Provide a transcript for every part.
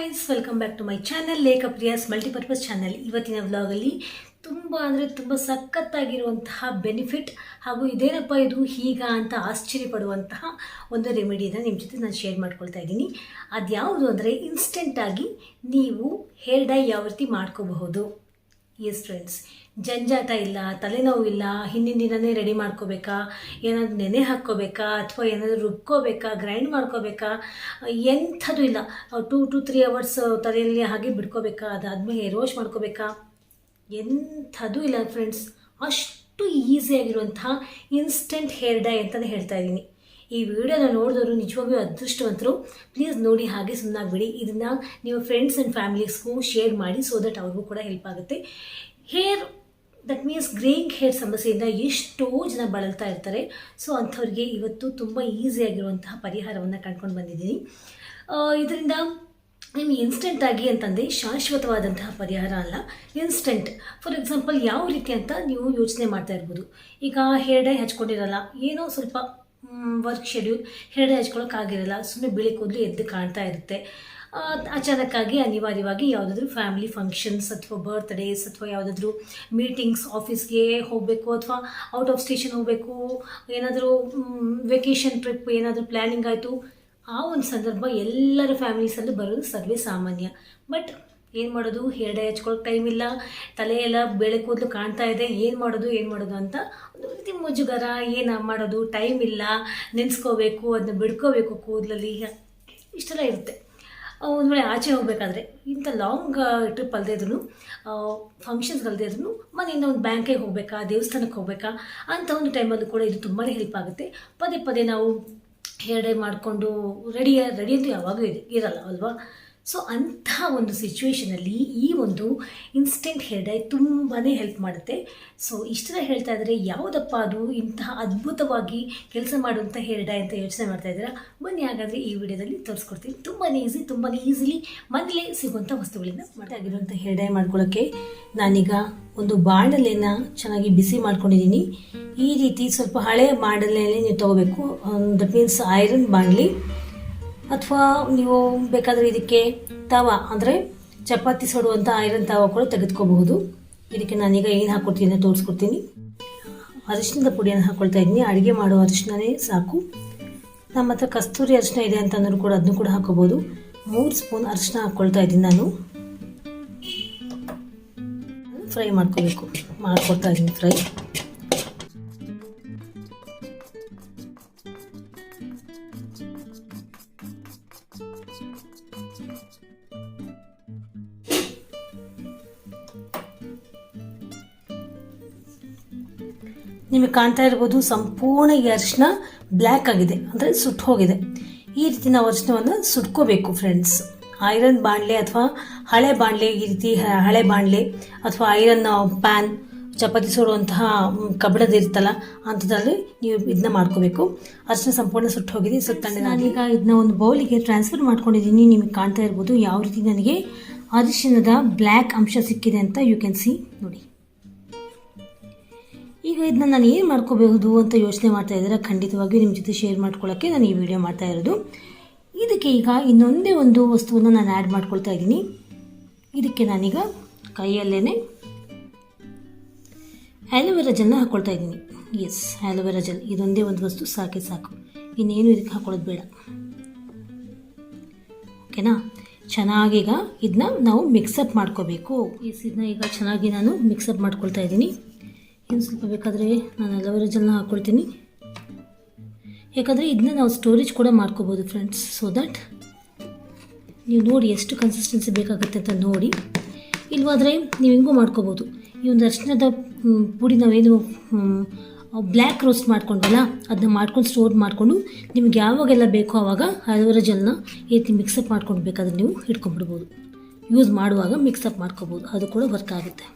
Guys welcome back to my channel Lekha Priya's multipurpose channel ಇವತ್ತಿನ ವ್ಲಾಗಲ್ಲಿ ತುಂಬ ಅಂದರೆ ತುಂಬ ಸಖತ್ತಾಗಿರುವಂತಹ ಬೆನಿಫಿಟ್ ಹಾಗೂ ಇದೇನಪ್ಪ ಇದು ಹೀಗ ಅಂತ ಆಶ್ಚರ್ಯಪಡುವಂತಹ ಒಂದು ರೆಮಿಡಿಯನ್ನು ನಿಮ್ಮ ಜೊತೆ ನಾನು ಶೇರ್ ಮಾಡ್ಕೊಳ್ತಾ ಇದ್ದೀನಿ. ಅದ್ಯಾವುದು ಅಂದರೆ ಇನ್ಸ್ಟೆಂಟಾಗಿ ನೀವು ಹೇರ್ ಡೈ ಯಾವ ರೀತಿ ಮಾಡ್ಕೋಬಹುದು. ಎಸ್ ಫ್ರೆಂಡ್ಸ್ ಜಂಜಾಟ ಇಲ್ಲ, ತಲೆನೋವು ಇಲ್ಲ, ಹಿಂದಿನ ದಿನನೇ ರೆಡಿ ಮಾಡ್ಕೋಬೇಕಾ, ಏನಾದ್ರು ನೆನೆ ಹಾಕ್ಕೋಬೇಕಾ, ಅಥವಾ ಏನಾದರೂ ರುಬ್ಕೋಬೇಕಾ ಗ್ರೈಂಡ್ ಮಾಡ್ಕೋಬೇಕಾ, ಎಂಥದ್ದು ಇಲ್ಲ. ಟೂ ಟು ತ್ರೀ ಅವರ್ಸ್ ತಲೆಯಲ್ಲಿ ಹಾಗೆ ಬಿಡ್ಕೋಬೇಕಾ, ಅದಾದಮೇಲೆ ರೋಸ್ಟ್ ಮಾಡ್ಕೋಬೇಕಾ? ಎಂಥದ್ದು ಇಲ್ಲ ಫ್ರೆಂಡ್ಸ್ ಅಷ್ಟು ಈಸಿಯಾಗಿರುವಂತಹ ಇನ್ಸ್ಟೆಂಟ್ ಹೇರ್ ಡೈ ಅಂತಲೇ ಹೇಳ್ತಾ ಇದ್ದೀನಿ. ಈ ವಿಡಿಯೋನ ನೋಡಿದವರು ನಿಜವಾಗಿಯೂ ಅದೃಷ್ಟವಂತರು. ಪ್ಲೀಸ್ ನೋಡಿ ಹಾಗೆ ಸುಮ್ಮನಾಗ್ಬಿಡಿ ಇದನ್ನು ನಿಮ್ಮ ಫ್ರೆಂಡ್ಸ್ ಆ್ಯಂಡ್ ಫ್ಯಾಮಿಲೀಸ್ಗೂ ಶೇರ್ ಮಾಡಿ ಸೊ ದಟ್ ಅವ್ರಿಗೂ ಕೂಡ ಹೆಲ್ಪ್ ಆಗುತ್ತೆ. Hair that means greying hair ಸಮಸ್ಯೆಯಿಂದ ಎಷ್ಟೋ ಜನ ಬಳಲ್ತಾ ಇರ್ತಾರೆ. ಸೊ ಅಂಥವ್ರಿಗೆ ಇವತ್ತು ತುಂಬ ಈಸಿಯಾಗಿರುವಂತಹ ಪರಿಹಾರವನ್ನು ಕಂಡ್ಕೊಂಡು ಬಂದಿದ್ದೀನಿ. ಇದರಿಂದ ನಿಮ್ಗೆ ಇನ್ಸ್ಟೆಂಟಾಗಿ ಅಂತಂದರೆ ಶಾಶ್ವತವಾದಂತಹ ಪರಿಹಾರ ಅಲ್ಲ. ಇನ್ಸ್ಟೆಂಟ್ ಫಾರ್ ಎಕ್ಸಾಂಪಲ್ ಯಾವ ರೀತಿ ಅಂತ ನೀವು ಯೋಚನೆ ಮಾಡ್ತಾ ಇರ್ಬೋದು. ಈಗ ಹೇರ್ ಡೈ ಹಚ್ಕೊಂಡಿರಲ್ಲ, ಏನೋ ಸ್ವಲ್ಪ ವರ್ಕ್ ಶೆಡ್ಯೂಲ್ ಹೆರಡೆ ಹಚ್ಕೊಳ್ಳೋಕ್ಕಾಗಿರಲ್ಲ ಸುಮ್ಮನೆ ಬಿಳಿ ಕೂದಲು ಎದ್ದು ಕಾಣ್ತಾ ಇರುತ್ತೆ. ಅಚಾನಕ್ಕಾಗಿ, ಅನಿವಾರ್ಯವಾಗಿ ಯಾವುದಾದ್ರೂ ಫ್ಯಾಮಿಲಿ ಫಂಕ್ಷನ್ಸ್ ಅಥವಾ ಬರ್ತ್ಡೇಸ್ ಅಥವಾ ಯಾವುದಾದ್ರೂ ಮೀಟಿಂಗ್ಸ್ ಆಫೀಸ್ಗೆ ಹೋಗಬೇಕು ಅಥವಾ ಔಟ್ ಆಫ್ ಸ್ಟೇಷನ್ ಹೋಗಬೇಕು, ಏನಾದರೂ ವೆಕೇಷನ್ ಟ್ರಿಪ್ ಏನಾದರೂ ಪ್ಲ್ಯಾನಿಂಗ್ ಆಯಿತು, ಆ ಒಂದು ಸಂದರ್ಭ ಎಲ್ಲರ ಫ್ಯಾಮಿಲೀಸಲ್ಲೂ ಬರೋದು ಸರ್ವೇ ಸಾಮಾನ್ಯ. ಬಟ್ ಏನು ಮಾಡೋದು? ಹೇರ್ ಡೈ ಹಚ್ಕೊಳ್ಳೋಕೆ ಟೈಮ್ ಇಲ್ಲ. ತಲೆ ಎಲ್ಲ ಬೆಳೆ ಕೂದಲು ಕಾಣ್ತಾ ಇದೆ. ಏನು ಮಾಡೋದು ಏನು ಮಾಡೋದು ಅಂತ ಒಂದು ರೀತಿ ಮುಜುಗರ, ಏನು ಮಾಡೋದು? ಟೈಮ್ ಇಲ್ಲ. ನೆನೆಸ್ಕೋಬೇಕು ಅದನ್ನ ಬಿಡ್ಕೋಬೇಕು ಕೂದಲಲ್ಲಿ. ಇಷ್ಟೆಲ್ಲ ಇರುತ್ತೆ. ಒಂದು ವೇಳೆ ಆಚೆ ಹೋಗಬೇಕಾದ್ರೆ ಇಂಥ ಲಾಂಗ್ ಟ್ರಿಪ್ ಅಲ್ಲದೆ ಇದ್ರೂ ಫಂಕ್ಷನ್ಸ್ಗಲ್ಲದೆ ಇದ್ರೂ ಮನೆಯಿಂದ ಒಂದು ಬ್ಯಾಂಕಿಗೆ ಹೋಗಬೇಕಾ? ದೇವಸ್ಥಾನಕ್ಕೆ ಹೋಗಬೇಕಾ? ಅಂತ ಒಂದು ಟೈಮಲ್ಲೂ ಕೂಡ ಇದು ತುಂಬಾ ಹೆಲ್ಪ್ ಆಗುತ್ತೆ. ಪದೇ ಪದೇ ನಾವು ಹೇರ್ ಡೈ ಮಾಡಿಕೊಂಡು ರೆಡಿ ರೆಡಿ ಅಂತೂ ಯಾವಾಗಲೂ ಇದೆ ಇರಲ್ಲ, ಅಲ್ವಾ? ಸೊ ಅಂಥ ಒಂದು ಸಿಚುವೇಷನಲ್ಲಿ ಈ ಒಂದು ಇನ್ಸ್ಟೆಂಟ್ ಹೇರ್ ಡೈ ತುಂಬಾ ಹೆಲ್ಪ್ ಮಾಡುತ್ತೆ. ಸೊ ಇಷ್ಟೆಲ್ಲ ಹೇಳ್ತಾ ಇದ್ದಾರೆ ಯಾವುದಪ್ಪ ಅದು? ಇಂತಹ ಅದ್ಭುತವಾಗಿ ಕೆಲಸ ಮಾಡುವಂಥ ಹೇರ್ ಡೈ ಅಂತ ಯೋಚನೆ ಮಾಡ್ತಾ ಇದ್ದೀರಾ? ಬನ್ನಿ ಹಾಗಾದರೆ ಈ ವಿಡಿಯೋದಲ್ಲಿ ತೋರಿಸ್ಕೊಡ್ತೀನಿ. ತುಂಬಾ ಈಸಿ ತುಂಬಾ ಈಸಿಲಿ ಮನೇಲೇ ಸಿಗುವಂಥ ವಸ್ತುಗಳಿಂದ ಆಗಿರುವಂಥ ಹೇರ್ ಡೈ ಮಾಡ್ಕೊಳ್ಳೋಕ್ಕೆ ನಾನೀಗ ಒಂದು ಬಾಣಲೆನ ಚೆನ್ನಾಗಿ ಬಿಸಿ ಮಾಡ್ಕೊಂಡಿದ್ದೀನಿ. ಈ ರೀತಿ ಸ್ವಲ್ಪ ಹಳೆಯ ಬಾಣಲೆಯಲ್ಲಿ ನೀವು ತೊಗೋಬೇಕು. ದಟ್ ಮೀನ್ಸ್ ಐರನ್ ಬಾಣಲಿ. ಅಥವಾ ನೀವು ಬೇಕಾದರೆ ಇದಕ್ಕೆ ತವ, ಅಂದರೆ ಚಪಾತಿ ಸುಡುವಂಥ ಐರನ್ ತವ ಕೂಡ ತೆಗೆದುಕೋಬಹುದು. ಇದಕ್ಕೆ ನಾನೀಗ ಏನು ಅಂತ ತೋರಿಸ್ಕೊಡ್ತೀನಿ. ಅರಿಶಿನದ ಪುಡಿಯನ್ನು ಹಾಕ್ಕೊಳ್ತಾ ಇದ್ದೀನಿ. ಅಡುಗೆ ಮಾಡೋ ಅರಿಶಿಣನೇ ಸಾಕು. ನಮ್ಮ ಹತ್ರ ಕಸ್ತೂರಿ ಅರಿಶಿನ ಇದೆ ಅಂತಂದ್ರು ಕೂಡ ಅದನ್ನು ಕೂಡ ಹಾಕೋಬೋದು ಮೂರು ಸ್ಪೂನ್ ಅರಿಶಿನ ಹಾಕ್ಕೊಳ್ತಾ ಇದ್ದೀನಿ ನಾನು. ಫ್ರೈ ಮಾಡ್ಕೋಬೇಕು. ಮಾಡ್ಕೊಡ್ತಾ ಇದ್ದೀನಿ ಫ್ರೈ. ನಿಮಗೆ ಕಾಣ್ತಾ ಇರ್ಬೋದು ಸಂಪೂರ್ಣ ಈ ಅರಿಶಿನ ಬ್ಲ್ಯಾಕ್ ಆಗಿದೆ ಅಂದರೆ ಸುಟ್ಟು ಹೋಗಿದೆ. ಈ ರೀತಿ ನಾವು ಅರಿಶಿನವನ್ನು ಸುಟ್ಕೋಬೇಕು ಫ್ರೆಂಡ್ಸ್ ಐರನ್ ಬಾಣಲೆ ಅಥವಾ ಹಳೆ ಬಾಣಲೆ ಈ ರೀತಿ ಹಳೆ ಬಾಣಲೆ ಅಥವಾ ಐರನ್ ಪ್ಯಾನ್ ಚಪಾತಿ ಸೋಡುವಂತಹ ಕಬ್ಬಿಣದ ಇರುತ್ತಲ್ಲ ಅಂಥದ್ರಲ್ಲಿ ನೀವು ಇದನ್ನ ಮಾಡ್ಕೋಬೇಕು. ಅರಿಶಿನ ಸಂಪೂರ್ಣ ಸುಟ್ಟು ಹೋಗಿದೆ ಸುತ್ತಂಡೆ ನಾನೀಗ ಇದನ್ನ ಒಂದು ಬೌಲಿಗೆ ಟ್ರಾನ್ಸ್ಫರ್ ಮಾಡ್ಕೊಂಡಿದ್ದೀನಿ. ನಿಮಗೆ ಕಾಣ್ತಾ ಇರ್ಬೋದು ಯಾವ ರೀತಿ ನನಗೆ ಅರಿಶಿನದ ಬ್ಲ್ಯಾಕ್ ಅಂಶ ಸಿಕ್ಕಿದೆ ಅಂತ ಯು ಕ್ಯಾನ್ ಸಿ ನೋಡಿ. ಈಗ ಇದನ್ನ ನಾನು ಏನು ಮಾಡ್ಕೋಬಹುದು ಅಂತ ಯೋಚನೆ ಮಾಡ್ತಾ ಇದ್ದೀರಾ, ಖಂಡಿತವಾಗಿಯೂ ನಿಮ್ಮ ಜೊತೆ ಶೇರ್ ಮಾಡ್ಕೊಳ್ಳೋಕ್ಕೆ ನಾನು ಈ ವಿಡಿಯೋ ಮಾಡ್ತಾ ಇರೋದು. ಇದಕ್ಕೆ ಈಗ ಇನ್ನೊಂದೇ ಒಂದು ವಸ್ತುವನ್ನು ನಾನು ಆ್ಯಡ್ ಮಾಡ್ಕೊಳ್ತಾ ಇದ್ದೀನಿ. ಇದಕ್ಕೆ ನಾನೀಗ ಕೈಯಲ್ಲೇ ಆ್ಯಲೋವೆರಾ ಜೆಲ್ನ ಹಾಕ್ಕೊಳ್ತಾ ಇದ್ದೀನಿ. ಎಸ್ ಆ್ಯಲೋವೆರಾ ಜೆಲ್ ಇದೊಂದೇ ಒಂದು ವಸ್ತು, ಸಾಕೆ ಸಾಕು. ಇನ್ನೇನು ಇದಕ್ಕೆ ಹಾಕೊಳ್ಳೋದು ಬೇಡ. ಓಕೆನಾ ಚೆನ್ನಾಗೀಗ ಇದನ್ನ ನಾವು ಮಿಕ್ಸಪ್ ಮಾಡ್ಕೋಬೇಕು. ಎಸ್ ಇದನ್ನ ಈಗ ಚೆನ್ನಾಗಿ ನಾನು ಮಿಕ್ಸಪ್ ಮಾಡ್ಕೊಳ್ತಾ ಇದ್ದೀನಿ. ಇನ್ನು ಸ್ವಲ್ಪ ಬೇಕಾದರೆ ನಾನು ಅಲೋವೆರಾ ಜೆಲ್ನ ಹಾಕ್ಕೊಳ್ತೀನಿ ಯಾಕಂದರೆ ಇದನ್ನ ನಾವು ಸ್ಟೋರೇಜ್ ಕೂಡ ಮಾಡ್ಕೋಬೋದು ಫ್ರೆಂಡ್ಸ್ ಸೊ ದಟ್ ನೀವು ನೋಡಿ ಎಷ್ಟು ಕನ್ಸಿಸ್ಟೆನ್ಸಿ ಬೇಕಾಗುತ್ತೆ ಅಂತ ನೋಡಿ. ಇಲ್ವಾದರೆ ನೀವು ಹಿಂಗೂ ಮಾಡ್ಕೋಬೋದು. ಈ ಒಂದು ಅರ್ಶಿನದ ಪುಡಿ ನಾವೇನು ಬ್ಲ್ಯಾಕ್ ರೋಸ್ಟ್ ಮಾಡ್ಕೊಂಡಲ್ಲ ಅದನ್ನ ಮಾಡ್ಕೊಂಡು ಸ್ಟೋರ್ ಮಾಡಿಕೊಂಡು ನಿಮ್ಗೆ ಯಾವಾಗೆಲ್ಲ ಬೇಕೋ ಆವಾಗ ಅಲೋವೆರಾ ಜೆಲ್ನ ಈ ರೀತಿ ಮಿಕ್ಸಪ್ ಮಾಡ್ಕೊಂಡು ಬೇಕಾದ್ರೆ ನೀವು ಇಟ್ಕೊಂಡ್ಬಿಡ್ಬೋದು ಯೂಸ್ ಮಾಡುವಾಗ ಮಿಕ್ಸಪ್ ಮಾಡ್ಕೋಬೋದು. ಅದು ಕೂಡ ವರ್ಕ್ ಆಗುತ್ತೆ.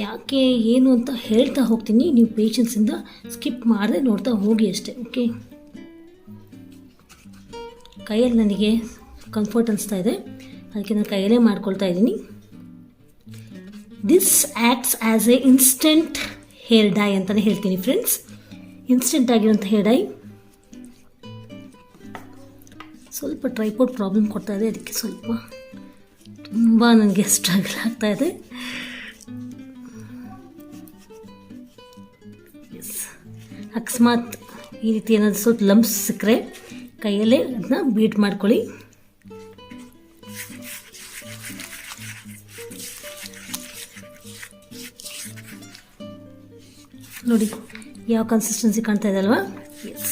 ಯಾಕೆ, ಏನು ಅಂತ ಹೇಳ್ತಾ ಹೋಗ್ತೀನಿ. ನೀವು ಪೇಷನ್ಸಿಂದ ಸ್ಕಿಪ್ ಮಾಡದೆ ನೋಡ್ತಾ ಹೋಗಿ ಅಷ್ಟೇ ಓಕೆ ಕೈಯಲ್ಲಿ ನನಗೆ ಕಂಫರ್ಟ್ ಅನಿಸ್ತಾ ಇದೆ. ಅದಕ್ಕೆ ನಾನು ಕೈಯಲ್ಲೇ ಮಾಡ್ಕೊಳ್ತಾ ಇದ್ದೀನಿ. This acts as a instant hair dye ಅಂತಲೇ ಹೇಳ್ತೀನಿ ಫ್ರೆಂಡ್ಸ್ ಇನ್ಸ್ಟೆಂಟ್ ಆಗಿರುವಂಥ ಹೇರ್ ಡೈ ಸ್ವಲ್ಪ ಟ್ರೈಪೋರ್ಟ್ ಪ್ರಾಬ್ಲಮ್ ಕೊಡ್ತಾ ಇದೆ. ಅದಕ್ಕೆ ಸ್ವಲ್ಪ ತುಂಬ ನನಗೆ ಸ್ಟ್ರಗಲ್ ಆಗ್ತಾ ಇದೆ. ಅಕಸ್ಮಾತ್ ಈ ರೀತಿ ಏನಾದರೂ ಸ್ವಲ್ಪ ಲಂಪ್ಸ್ ಸಿಕ್ಕರೆ ಕೈಯಲ್ಲೇ ಅದನ್ನ ಬೀಟ್ ಮಾಡ್ಕೊಳ್ಳಿ. ನೋಡಿ, ಯಾವ ಕನ್ಸಿಸ್ಟೆನ್ಸಿ ಕಾಣ್ತಾ ಇದೆ ಎಸ್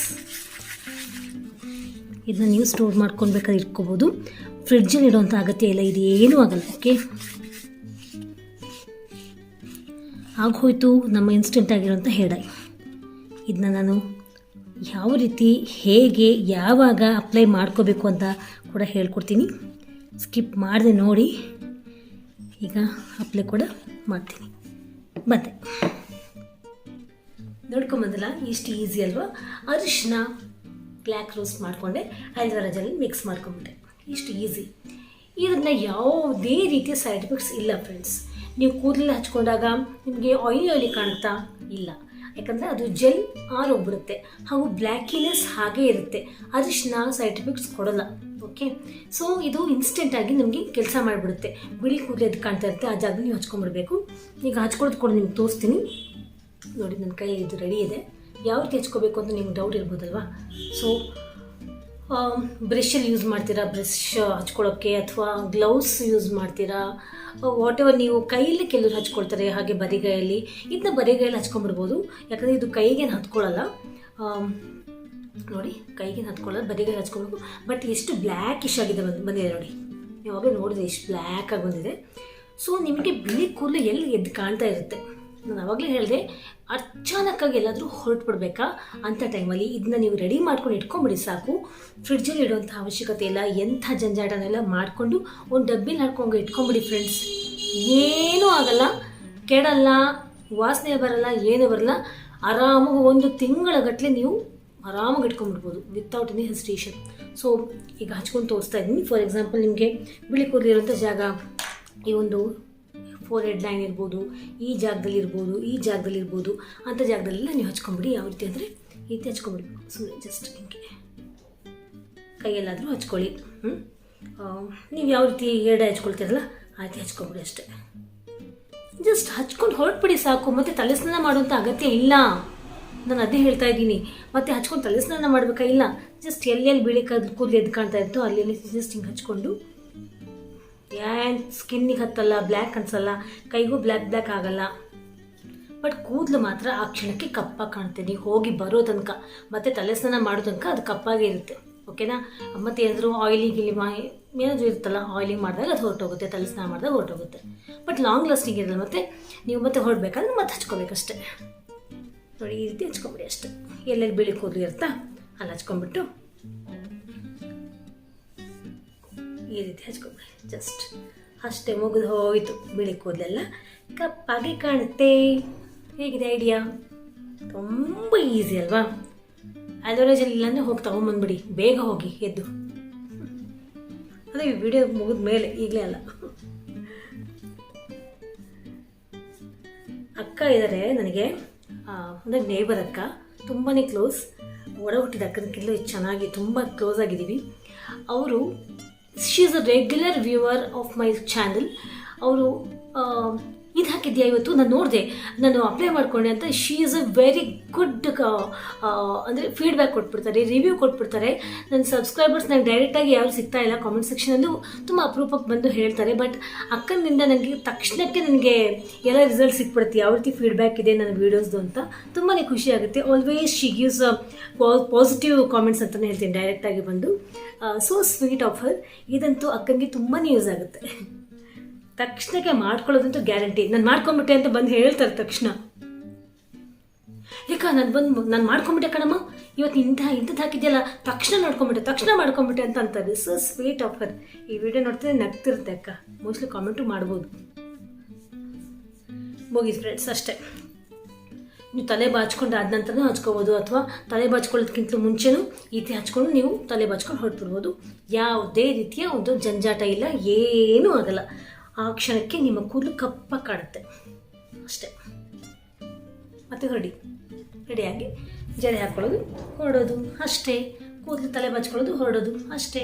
ಇದನ್ನ ನೀವು ಸ್ಟೋರ್ ಮಾಡ್ಕೊಳ್ಬೇಕಾದ್ರೆ ಇಟ್ಕೋಬೋದು. ಫ್ರಿಡ್ಜಲ್ಲಿ ಇಡುವಂಥ ಅಗತ್ಯ ಇಲ್ಲ, ಇದು ಏನೂ ಆಗಲ್ಲ ಓಕೆ ಆಗೋಯ್ತು ನಮ್ಮ ಇನ್ಸ್ಟೆಂಟ್ ಆಗಿರೋಂಥ ಡೈ ಇದನ್ನ ನಾನು ಯಾವ ರೀತಿ, ಹೇಗೆ, ಯಾವಾಗ ಅಪ್ಲೈ ಮಾಡ್ಕೋಬೇಕು ಅಂತ ಕೂಡ ಹೇಳ್ಕೊಡ್ತೀನಿ. ಸ್ಕಿಪ್ ಮಾಡಿದೆ ನೋಡಿ, ಈಗ ಅಪ್ಲೈ ಕೂಡ ಮಾಡ್ತೀನಿ. ಮತ್ತೆ. ನೋಡ್ಕೊಂಬಂದಲ್ಲ, ಇಷ್ಟು ಈಸಿ ಅಲ್ವಾ? ಅರಿಶಿನ ಬ್ಲ್ಯಾಕ್ ರೋಸ್ಟ್ ಮಾಡಿಕೊಂಡೆ ಆಲ್ವರಾ ಜೆಲ್ ಮಿಕ್ಸ್ ಮಾಡ್ಕೊಂಬಿಟ್ಟೆ. ಇಷ್ಟು ಈಸಿ ಇದನ್ನ ಯಾವುದೇ ರೀತಿಯ ಸೈಡ್ ಎಫೆಕ್ಟ್ಸ್ ಇಲ್ಲ ಫ್ರೆಂಡ್ಸ್ ನೀವು ಕೂದಲು ಹಚ್ಕೊಂಡಾಗ ನಿಮಗೆ ಆಯಿಲಿ ಆಯಿಲಿ ಕಾಣುತ್ತಾ? ಇಲ್ಲ. ಯಾಕಂದರೆ ಅದು ಜೆಲ್ ಆರೋಗ್ಬಿಡುತ್ತೆ ಹಾಗೂ ಬ್ಲ್ಯಾಕಿನೆಸ್ ಹಾಗೆ ಇರುತ್ತೆ. ಅರಿಶಿನ ಸೈಡ್ ಎಫೆಕ್ಟ್ಸ್ ಕೊಡಲ್ಲ. ಓಕೆ ಸೊ ಇದು ಇನ್ಸ್ಟೆಂಟಾಗಿ ನಮಗೆ ಕೆಲಸ ಮಾಡಿಬಿಡುತ್ತೆ. ಬಿಳಿ ಕೂದಲು ಎದ್ದು ಕಾಣ್ತಾ ಇರುತ್ತೆ. ಆ ಜಾಗದಲ್ಲಿ ನೀವು ಹಚ್ಕೊಂಡ್ಬಿಡ್ಬೇಕು. ಈಗ ಹಚ್ಕೊಳ್ಳೋದು ಕೂಡ ನಿಮ್ಗೆ ತೋರಿಸ್ತೀನಿ. ನೋಡಿ ನನ್ನ ಕೈ ಇದು ರೆಡಿ ಇದೆ. ಯಾವ ರೀತಿ ಹಚ್ಕೋಬೇಕು ಅಂತ ನಿಮ್ಗೆ ಡೌಟ್ ಇರ್ಬೋದಲ್ವಾ? ಸೊ ಬ್ರಷಲ್ಲಿ ಯೂಸ್ ಮಾಡ್ತೀರಾ? ಬ್ರಷ್ ಹಚ್ಕೊಳ್ಳೋಕ್ಕೆ ಅಥವಾ ಗ್ಲೌಸ್ ಯೂಸ್ ಮಾಡ್ತೀರಾ? ವಾಟ್ ಎವರ್ ನೀವು ಕೈಯಲ್ಲಿ ಕೆಲವರು ಹಚ್ಕೊಳ್ತಾರೆ, ಹಾಗೆ ಬರಿಗೈಯಲ್ಲಿ ಇದನ್ನ ಬರಿಗೈಯಲ್ಲಿ ಹಚ್ಕೊಂಡ್ಬಿಡ್ಬೋದು. ಯಾಕಂದರೆ ಇದು ಕೈಗೇನು ಹತ್ಕೊಳ್ಳಲ್ಲ ನೋಡಿ ಕೈಗೇನು ಹತ್ಕೊಳ್ಳಲ್ಲ ಬರಿಗೈ ಹಚ್ಕೊಬೇಕು. ಬಟ್ ಎಷ್ಟು ಬ್ಲ್ಯಾಕಿಶ್ ಆಗಿದೆ ಬಂದು ಬಂದಿದೆ ನೋಡಿ. ಯಾವಾಗಲೂ ನೋಡಿದ್ರೆ ಎಷ್ಟು ಬ್ಲ್ಯಾಕ್ ಬಂದಿದೆ. ಸೊ ನಿಮಗೆ ಬಿಳಿ ಕೂದಲು ಎಲ್ಲಿ ಎದ್ದು ಕಾಣ್ತಾ ಇರುತ್ತೆ? ನಾನು ಆವಾಗಲೇ ಹೇಳಿದೆ ಅಚಾನಕ್ಕಾಗಿ ಎಲ್ಲಾದರೂ ಹೊರಟುಬಿಡ್ಬೇಕಾ? ಅಂಥ ಟೈಮಲ್ಲಿ ಇದನ್ನ ನೀವು ರೆಡಿ ಮಾಡ್ಕೊಂಡು ಇಟ್ಕೊಂಬಿಡಿ ಸಾಕು. ಫ್ರಿಡ್ಜಲ್ಲಿ ಇಡುವಂಥ ಅವಶ್ಯಕತೆ ಇಲ್ಲ. ಎಂಥ ಜಂಜಾಟನೆಲ್ಲ ಮಾಡಿಕೊಂಡು ಒಂದು ಡಬ್ಬಿಲಿ ಹಾಕ್ಕೊಂಡು ಇಟ್ಕೊಂಬಿಡಿ ಫ್ರೆಂಡ್ಸ್ ಏನೂ ಆಗಲ್ಲ. ಕೆಡಲ್ಲ, ವಾಸನೆ ಬರಲ್ಲ, ಏನೂ ಬರಲ್ಲ. ಆರಾಮಾಗಿ ಒಂದು ತಿಂಗಳ ಗಟ್ಟಲೆ ನೀವು ಆರಾಮಾಗಿ ಇಟ್ಕೊಂಡ್ಬಿಡ್ಬೋದು ವಿತೌಟ್ ಎನಿ ಹೆಸಿಟೇಷನ್ ಸೊ ಈಗ ಹಚ್ಕೊಂಡು ತೋರಿಸ್ತಾ ಇದ್ದೀನಿ. ಫಾರ್ ಎಕ್ಸಾಂಪಲ್ ನಿಮಗೆ ಬಿಳಿ ಕೂದಲಿರುವಂಥ ಜಾಗ, ಈ ಒಂದು ಫೋರ್ ಹೆಡ್ ಲೈನ್ ಇರ್ಬೋದು, ಈ ಜಾಗದಲ್ಲಿ ಇರ್ಬೋದು, ಈ ಜಾಗದಲ್ಲಿ ಇರ್ಬೋದು ಅಂಥ ಜಾಗದಲ್ಲೆಲ್ಲ ನೀವು ಹಚ್ಕೊಂಬಿಡಿ, ಯಾವ ರೀತಿ ಅಂದರೆ ಈ ರೀತಿ ಹಚ್ಕೊಂಬಿಡಿ. ಸುಮ್ಮನೆ ಜಸ್ಟ್ ಹಿಂಗೆ. ಕೈಯಲ್ಲಾದರೂ ಹಚ್ಕೊಳ್ಳಿ. ಹ್ಞೂ ನೀವು ಯಾವ ರೀತಿ ಎರಡು ಹಚ್ಕೊಳ್ತೀರಲ್ಲ, ಆ ರೀತಿ ಹಚ್ಕೊಂಬಿಡಿ ಅಷ್ಟೇ. ಜಸ್ಟ್ ಹಚ್ಕೊಂಡು ಹೊರಟ್ಬಿಡಿ ಸಾಕು, ಮತ್ತು ತಲೆ ಸ್ನಾನ ಮಾಡುವಂಥ ಅಗತ್ಯ ಇಲ್ಲ. ನಾನು ಅದೇ ಹೇಳ್ತಾ ಇದ್ದೀನಿ, ಮತ್ತೆ ಹಚ್ಕೊಂಡು ತಲೆ ಸ್ನಾನ ಮಾಡಬೇಕಾ ಇಲ್ಲ? ಜಸ್ಟ್ ಎಲ್ಲೆಲ್ಲಿ ಬಿಳಿ ಕದ್ ಕೂದಲು ಎದ್ದು ಕಾಣ್ತಾ ಇತ್ತು, ಅಲ್ಲಿ ಜಸ್ಟ್ ಹಿಂಗೆ ಹಚ್ಕೊಂಡು ಏನು ಸ್ಕಿನ್ನಿಗೆ ಹತ್ತಲ್ಲ ಬ್ಲ್ಯಾಕ್ ಅನ್ಸಲ್ಲ ಕೈಗೂ ಬ್ಲ್ಯಾಕ್ ಬ್ಲ್ಯಾಕ್ ಆಗಲ್ಲ. ಬಟ್ ಕೂದಲು ಮಾತ್ರ ಆ ಕ್ಷಣಕ್ಕೆ ಕಪ್ಪಾಗಿ ಕಾಣುತ್ತೆ ನೀವು ಹೋಗಿ ಬರೋ ತನಕ, ಮತ್ತೆ ತಲೆ ಸ್ನಾನ ಮಾಡೋ ತನಕ ಅದು ಕಪ್ಪಾಗೇ ಇರುತ್ತೆ. ಓಕೆನಾ ಮತ್ತೆ ಏನಾದರೂ ಆಯಿಲಿ ಗಿಲಿ ಮಾ ಏನಾದರೂ ಇರುತ್ತಲ್ಲ ಆಯಿಲಿಂಗ್ ಮಾಡಿದಾಗ ಅದು ಹೊರಟೋಗುತ್ತೆ, ತಲೆ ಸ್ನಾನ ಮಾಡಿದಾಗ ಹೊರಟೋಗುತ್ತೆ. ಬಟ್ ಲಾಂಗ್ ಲಾಸ್ಟಿಂಗ್ ಇರಲ್ಲ ಮತ್ತೆ, ನೀವು ಮತ್ತೆ ಹೊರಡ್ಬೇಕಾದ್ರೆ ಮತ್ತೆ ಹಚ್ಕೋಬೇಕಷ್ಟೆ. ನೋಡಿ, ಈ ರೀತಿ ಹಚ್ಕೊಂಬಿಡಿ ಅಷ್ಟೇ. ಎಲ್ಲೆಲ್ಲಿ ಬಿಳಿ ಕೂದಲು ಇರುತ್ತಾ? ಅಲ್ಲಿ ಹಚ್ಕೊಂಡ್ಬಿಟ್ಟು ಈ ರೀತಿ ಹಚ್ಕೊಂಬಿಡಿ ಜಸ್ಟ್ ಅಷ್ಟೇ ಮುಗಿದು ಹೋಯಿತು ಬಿಳಿ ಕೂದಲೆಲ್ಲ. ಕಪ್ಪಾಗಿ ಕಾಣುತ್ತೆ. ಹೇಗಿದೆ ಐಡಿಯಾ ತುಂಬ ಈಸಿ ಅಲ್ವಾ? ಅಲೋರೇಜಲ್ಲಿ ಇಲ್ಲಾಂದರೆ ಹೋಗಿ ತೊಗೊಂಬಂದ್ಬಿಡಿ. ಬೇಗ ಹೋಗಿ ಎದ್ದು. ಅದೇ ಈ ವಿಡಿಯೋ ಮುಗಿದ ಮೇಲೆ ಈಗಲೇ ಅಲ್ಲ. ಅಕ್ಕ ಇದ್ದಾರೆ ನನಗೆ. ಅಂದರೆ ನೇಬರ್ ಅಕ್ಕ. ತುಂಬಾ ಕ್ಲೋಸ್ ಒಡ ಹುಟ್ಟಿದ ಅಕ್ಕದಕ್ಕೆಲ್ಲ ಚೆನ್ನಾಗಿ, ತುಂಬ ಕ್ಲೋಸ್ ಆಗಿದ್ದೀವಿ. ಅವರು she is a regular viewer of my channel ಅವರು ಇದು ಹಾಕಿದ್ಯಾ ಇವತ್ತು? ನಾನು ನೋಡಿದೆ. ನಾನು ಅಪ್ಲೈ ಮಾಡ್ಕೊಂಡೆ ಅಂತ she is a very good ಅಂದರೆ ಫೀಡ್ಬ್ಯಾಕ್ ಕೊಟ್ಬಿಡ್ತಾರೆ ರಿವ್ಯೂ ಕೊಟ್ಬಿಡ್ತಾರೆ. ನನ್ನ ಸಬ್ಸ್ಕ್ರೈಬರ್ಸ್ ನನಗೆ ಡೈರೆಕ್ಟಾಗಿ ಯಾರು ಸಿಗ್ತಾ ಇಲ್ಲ ಕಾಮೆಂಟ್ ಸೆಕ್ಷನಲ್ಲೂ ತುಂಬ ಅಪರೂಪಕ್ಕೆ ಬಂದು ಹೇಳ್ತಾರೆ. ಬಟ್ ಅಕ್ಕನಿಂದ ನನಗೆ ತಕ್ಷಣಕ್ಕೆ ನನಗೆ ಎಲ್ಲ ರಿಸಲ್ಟ್ ಸಿಕ್ಬಿಡುತ್ತೆ, ಯಾವ ರೀತಿ ಫೀಡ್ಬ್ಯಾಕ್ ಇದೆ ನನ್ನ ವೀಡಿಯೋಸ್ದು ಅಂತ. ತುಂಬಾ ಖುಷಿ ಆಗುತ್ತೆ. Always she gives positive comments ಅಂತಲೇ ಹೇಳ್ತೀನಿ ಡೈರೆಕ್ಟಾಗಿ ಬಂದು. ಸೋ ಸ್ವೀಟ್ ಆಫರ್ ಇದಂತೂ ಅಕ್ಕನಿಗೆ ತುಂಬಾ ಯೂಸ್ ಆಗುತ್ತೆ. ತಕ್ಷಣಕ್ಕೆ ಮಾಡ್ಕೊಳ್ಳೋದಂತೂ ಗ್ಯಾರಂಟಿ. ನಾನು ಮಾಡ್ಕೊಂಬಿಟ್ಟೆ ಅಂತ ಬಂದು ಹೇಳ್ತಾರೆ ತಕ್ಷಣ. ಯಾಕ, ನಾನು ಬಂದು ನಾನು ಮಾಡ್ಕೊಂಬಿಟ್ಟೆ ಕಣಮ್ಮ. ಇವತ್ತು ಇಂಥ ಇಂಥದ್ದು ಹಾಕಿದ್ಯಲ್ಲ, ತಕ್ಷಣ ನೋಡ್ಕೊಂಬಿಟ್ಟೆ ತಕ್ಷಣ ಮಾಡ್ಕೊಂಬಿಟ್ಟೆ ಅಂತ ಅಂತಾರೆ. ಸೊ ಸ್ವೀಟ್ ಆಫರ್ ಈ ವಿಡಿಯೋ ನೋಡ್ತಿದ್ರೆ ನಗ್ತಿರುತ್ತೆ ಅಕ್ಕ. ಮೋಸ್ಟ್ಲಿ ಕಾಮೆಂಟು ಮಾಡ್ಬೋದು. ಮುಗಿದು ಫ್ರೆಂಡ್ಸ್ ಅಷ್ಟೇ. ನೀವು ತಲೆ ಬಾಚ್ಕೊಂಡು ಆದ ನಂತರನೂ ಹಚ್ಕೋಬೋದು ಅಥವಾ ತಲೆ ಬಾಚ್ಕೊಳ್ಳೋದಕ್ಕಿಂತ ಮುಂಚೆನೂ ಈತಿ ಹಚ್ಕೊಂಡು ನೀವು ತಲೆ ಬಾಚ್ಕೊಂಡು ಹೊರಟ್ಬಿಡ್ಬೋದು ಯಾವುದೇ ರೀತಿಯ ಒಂದು ಜಂಜಾಟ ಇಲ್ಲ, ಏನೂ ಆಗಲ್ಲ. ಆ ಕ್ಷಣಕ್ಕೆ ನಿಮ್ಮ ಕೂದಲು ಕಪ್ಪ ಕಾಣುತ್ತೆ ಅಷ್ಟೇ. ಮತ್ತೆ ಹೊರಡಿ. ರೆಡಿಯಾಗಿ ಜಡೆ ಹಾಕ್ಕೊಳ್ಳೋದು ಹೊರಡೋದು. ಅಷ್ಟೇ. ಕೂದಲು ತಲೆ ಬಚ್ಕೊಳ್ಳೋದು, ಹೊರಡೋದು. ಅಷ್ಟೇ.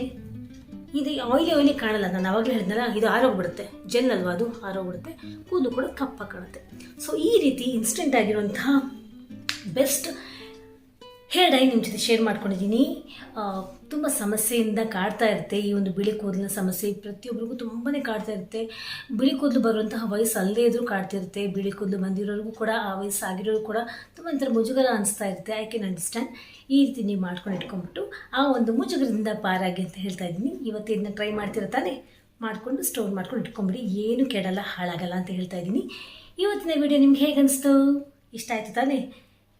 ಇದು ಆಯಿಲಿ ಆಯಿಲಿ ಕಾಣಲ್ಲ. ನಾನು ಅವಾಗಲೇ ಹೇಳಿದ್ನಲ್ಲ, ಇದು ಆರೋಗ್ಬಿಡುತ್ತೆ ಜೆಲ್ ಅಲ್ವಾ ಅದು? ಆರೋಗ್ಬಿಡುತ್ತೆ ಕೂದಲು ಕೂಡ ಕಪ್ಪ ಕಾಣುತ್ತೆ. ಸೊ ಈ ರೀತಿ ಇನ್ಸ್ಟೆಂಟ್ ಆಗಿರುವಂತಹ ಬೆಸ್ಟ್ ಹೇರ್ ಡೈ ನಿಮ್ಮ ಜೊತೆ ಶೇರ್ ಮಾಡ್ಕೊಂಡಿದ್ದೀನಿ. ತುಂಬ ಸಮಸ್ಯೆಯಿಂದ ಕಾಡ್ತಾ ಇರುತ್ತೆ. ಈ ಒಂದು ಬಿಳಿ ಕೂದಲಿನ ಸಮಸ್ಯೆ ಪ್ರತಿಯೊಬ್ಬರಿಗೂ ತುಂಬಾ ಕಾಡ್ತಾ ಇರುತ್ತೆ. ಬಿಳಿ ಕೂದಲು ಬರುವಂತಹ ವಯಸ್ಸು ಅಲ್ಲದೇ ಇದ್ರೂ ಕಾಡ್ತಿರುತ್ತೆ ಬಿಳಿ ಕೂದಲು ಬಂದಿರೋರಿಗೂ ಕೂಡ, ಆ ವಯಸ್ಸು ಆಗಿರೋರು ಕೂಡ ತುಂಬ ಒಂಥರ ಮುಜುಗರ ಅನಿಸ್ತಾ ಇರುತ್ತೆ. ಐ ಕ್ಯಾನ್ ಅಂಡರ್ಸ್ಟ್ಯಾಂಡ್ ಈ ರೀತಿ ನೀವು ಮಾಡ್ಕೊಂಡು ಇಟ್ಕೊಂಡ್ಬಿಟ್ಟು ಆ ಒಂದು ಮುಜುಗರದಿಂದ ಪಾರಾಗಿ ಅಂತ ಹೇಳ್ತಾ ಇದ್ದೀನಿ. ಇವತ್ತು ಇದನ್ನ ಟ್ರೈ ಮಾಡ್ತಿರೋ ತಾನೇ? ಮಾಡಿಕೊಂಡು ಸ್ಟೋರ್ ಮಾಡ್ಕೊಂಡು ಇಟ್ಕೊಂಬಿಡಿ. ಏನು ಕೆಡಲ್ಲ, ಹಾಳಾಗಲ್ಲ ಅಂತ ಹೇಳ್ತಾ ಇದ್ದೀನಿ. ಇವತ್ತಿನ ವಿಡಿಯೋ ನಿಮ್ಗೆ ಹೇಗೆ ಅನಿಸ್ತು ಇಷ್ಟ ಆಯಿತು ತಾನೇ?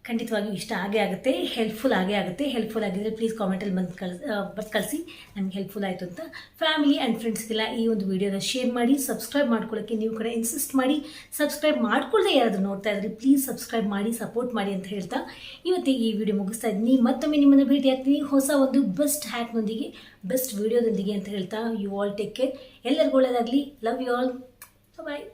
ಖಂಡಿತವಾಗಿಯೂ ಇಷ್ಟ ಆಗೇ ಆಗುತ್ತೆ ಹೆಲ್ಪ್ಫುಲ್ ಆಗೇ ಆಗುತ್ತೆ. ಹೆಲ್ಪ್ಫುಲ್ ಆಗಿದ್ದರೆ ಪ್ಲೀಸ್ ಕಾಮೆಂಟಲ್ಲಿ ಬಂದು ಕಳ್ಸಿ ಬಸ್ ಕಳಿಸಿ. ನನಗೆ ಹೆಲ್ಪ್ಫುಲ್ ಆಯಿತು ಅಂತ. ಫ್ಯಾಮಿಲಿ ಆ್ಯಂಡ್ ಫ್ರೆಂಡ್ಸ್ಗೆಲ್ಲ ಈ ಒಂದು ವಿಡಿಯೋನ ಶೇರ್ ಮಾಡಿ ಸಬ್ಸ್ಕ್ರೈಬ್ ಮಾಡ್ಕೊಳ್ಳೋಕ್ಕೆ ನೀವು ಕಡೆ ಇನ್ಸಿಸ್ಟ್ ಮಾಡಿ. ಸಬ್ಸ್ಕ್ರೈಬ್ ಮಾಡ್ಕೊಳ್ಳದೆ ಯಾರಾದರೂ ನೋಡ್ತಾ ಇದ್ದರೆ ಪ್ಲೀಸ್ ಸಬ್ಸ್ಕ್ರೈಬ್ ಮಾಡಿ ಸಪೋರ್ಟ್ ಮಾಡಿ ಅಂತ ಹೇಳ್ತಾ. ಇವತ್ತಿಗೆ ಈ ವಿಡಿಯೋ ಮುಗಿಸ್ತಾ ಇದ್ದೀನಿ. ಮತ್ತೊಮ್ಮೆ ನಿಮ್ಮನ್ನು ಭೇಟಿ ಆಗ್ತೀನಿ. ಹೊಸ ಒಂದು ಬೆಸ್ಟ್ ಹ್ಯಾಕ್ನೊಂದಿಗೆ ಬೆಸ್ಟ್ ವಿಡಿಯೋದೊಂದಿಗೆ ಅಂತ ಹೇಳ್ತಾ ಯು ಆಲ್ ಟೇಕ್ ಕೇರ್ ಎಲ್ಲರಿಗೂ ಒಳ್ಳೆಯದಾಗಲಿ ಲವ್ ಯು ಆಲ್ ಬಾಯ್